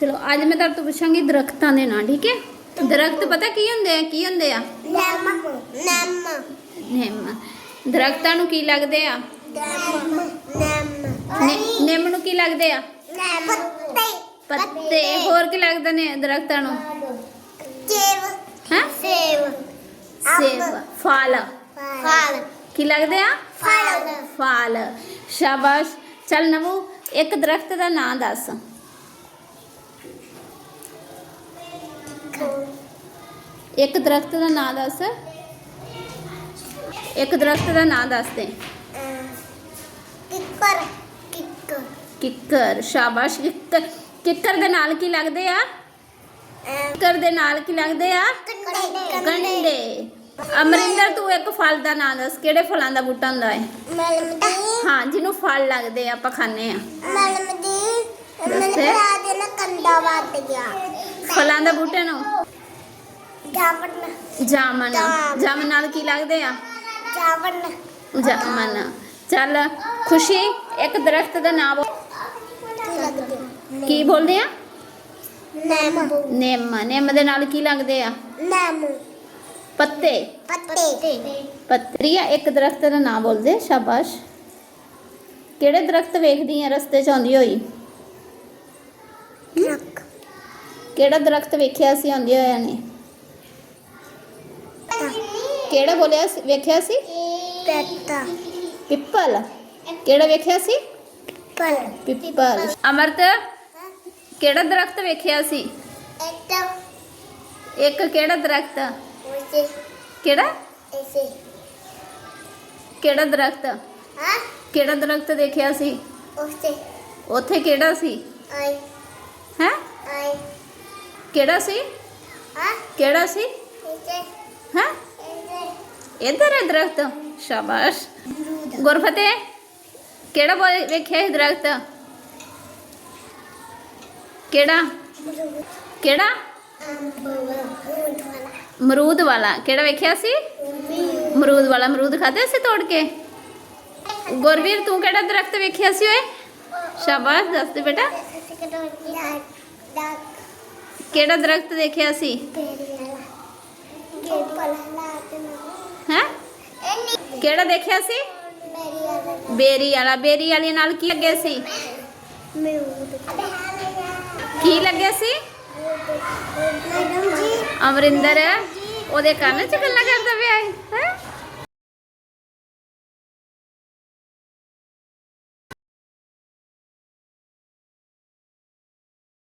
ਚਲੋ ਅੱਜ ਮੈਂ ਤੁਹਾਡੇ ਤੋਂ ਪੁੱਛਾਂਗੀ ਦਰਖਤਾਂ ਦੇ ਨਾਂ ਠੀਕ ਹੈ? ਦਰਖਤ ਪਤਾ ਕੀ ਹੁੰਦੇ ਆ? ਕੀ ਹੁੰਦੇ ਆ? ਨਮ। ਨਮ ਨਿੰਮ ਦਰਖਤਾਂ ਨੂੰ ਕੀ ਲੱਗਦੇ ਆ? ਨਮ ਨਿ- ਨਿੰਮ ਨੂੰ ਕੀ ਲੱਗਦੇ ਆ? ਨਮ ਪੱਤੇ। ਪੱਤੇ ਹੋਰ ਕੀ ਲੱਗਦੇ ਨੇ ਦਰਖਤਾਂ ਨੂੰ? ਸੇਵ ਹੈ? ਸੇਵ ਸੇਬ। ਫਲ। ਫਲ। ਕੀ ਲੱਗਦੇ ਆ? ਫਲ। ਫਲ। ਸ਼ਾਬਾਸ਼। ਚੱਲ ਨਵੂ ਇੱਕ ਦਰਖਤ ਦਾ ਨਾਂ ਦੱਸ। ਇੱਕ ਦਰਖਤ ਦਾ ਨਾਂ ਦੱਸ। ਇੱਕ ਦਰਖਤ ਦਾ ਨਾਂ ਦੱਸ ਦੇ। ਕਿੱਕਰ ਕਿੱਕਰ। ਕਿੱਕਰ ਸ਼ਾਬਾਸ਼। ਕਿੱਕਰ ਕਿੱਕਰ ਦੇ ਨਾਲ ਕੀ ਲੱਗਦੇ ਆ? ਕਿੱਕਰ ਦੇ ਨਾਲ ਕੀ ਲੱਗਦੇ ਆ? ਗੰਡੇ। ਅਮਰਿੰਦਰ ਤੂੰ ਇੱਕ ਫਲ ਦਾ ਨਾਂ ਦੱਸ। ਕਿਹੜੇ ਫਲਾਂ ਦਾ ਬੂਟਾ ਹੁੰਦਾ ਹੈ ਮਲਮਦੀ ਹਾਂ ਜਿਹਨੂੰ ਫਲ ਲੱਗਦੇ ਆ ਆਪਾਂ ਖਾਂਦੇ ਆ। ਮਲਮਦੀ। ਮੈਨੂੰ ਦੇ। ਨਾ ਕੰਡਾ ਵੱਟ ਗਿਆ। ਫਲਾਂ ਦਾ ਬੂਟੇ ਨੂੰ। ਜਾਮਨ ਜਾਮ। ਜਾਮਨ ਨਾਲ ਕੀ ਲੱਗਦੇ ਆ? ਜਾਵਣ ਜਾਮਨ ਚੱਲ ਖੁਸ਼ੀ ਇੱਕ ਦਰਖਤ ਦਾ ਨਾਮ। ਕੀ ਲੱਗਦੇ? ਕੀ ਬੋਲਦੇ ਆ? ਨਮ। ਨਿੰਮ। ਨਿੰਮ ਦੇ ਨਾਲ ਕੀ ਲੱਗਦੇ ਆ? ਨਮ। ਪੱਤੇ। ਪੱਤੇ। ਪੱਤਰੀਆ ਇੱਕ ਦਰਖਤ ਦਾ ਨਾਮ ਬੋਲਦੇ ਸ਼ਾਬਾਸ਼। ਕਿਹੜੇ ਦਰਖਤ ਵੇਖਦੀ ਆ ਰਸਤੇ 'ਚ ਆਉਂਦੀ ਹੋਈ? ਕਿਹੜਾ ਦਰਖਤ ਵੇਖਿਆ ਸੀ ਆਉਂਦੀ ਹੋਇਆ ਨੇ? ਕਿਹੜਾ ਬੋਲਿਆ ਸੀ? ਵੇਖਿਆ ਸੀ? ਪੈਤਾ ਪਿੱਪਲ। ਕਿਹੜਾ ਵੇਖਿਆ ਸੀ? ਪਲ ਪਿੱਪਲ। ਅਮਰਤ ਕਿਹੜਾ ਦਰਖਤ ਵੇਖਿਆ ਸੀ? ਐਟਾ ਇੱਕ ਕਿਹੜਾ ਦਰਖਤ? ਉਸੇ। ਕਿਹੜਾ? ਐਸੇ ਕਿਹੜਾ ਦਰਖਤ? ਹਾਂ? ਕਿਹੜਾ ਦਰਖਤ ਦੇਖਿਆ ਸੀ? ਉਸੇ। ਉੱਥੇ ਕਿਹੜਾ ਸੀ? ਆਈ ਹੈ? ਆਈ ਕਿਹੜਾ ਸੀ? ਹਾਂ? ਕਿਹੜਾ ਸੀ? ਐਸੇ ਹੈ? ਇੱਧਰ ਹੈ ਦਰਖਤ, ਸ਼ਾਬਾਸ਼। ਅਮਰੂਦ ਕਿਹੜਾ ਬੋਲ ਵੇਖਿਆ ਸੀ ਦਰਖਤ? ਕਿਹੜਾ? ਕਿਹੜਾ? ਅਮਰੂਦ ਵਾਲਾ। ਕਿਹੜਾ ਵੇਖਿਆ ਸੀ? ਮਰੂਦ ਵਾਲਾ। ਮਰੂਦ ਖਾਦੇ ਸੀ ਤੋੜ ਕੇ? ਗੁਰਵੀਰ, ਤੂੰ ਕਿਹੜਾ ਦਰਖਤ ਵੇਖਿਆ ਸੀ ਓਏ? ਸ਼ਾਬਾਸ਼, ਦੱਸ ਦੇ ਬੇਟਾ। ਕਿਹੜਾ ਦਰਖਤ ਦੇਖਿਆ ਸੀ? ਹੈ? ਕਿਹੜਾ ਦੇਖਿਆ ਸੀ? ਬੇਰੀ ਵਾਲਾ। ਬੇਰੀ ਵਾਲੀ ਨਾਲ ਕੀ ਲੱਗਿਆ ਸੀ? ਕੀ ਲੱਗਿਆ ਸੀ? ਅਮਰਿੰਦਰ। ਉਹਦੇ ਕੰਨ 'ਚ ਗੱਲਾਂ ਕਰਦਾ ਪਿਆ ਹੈ?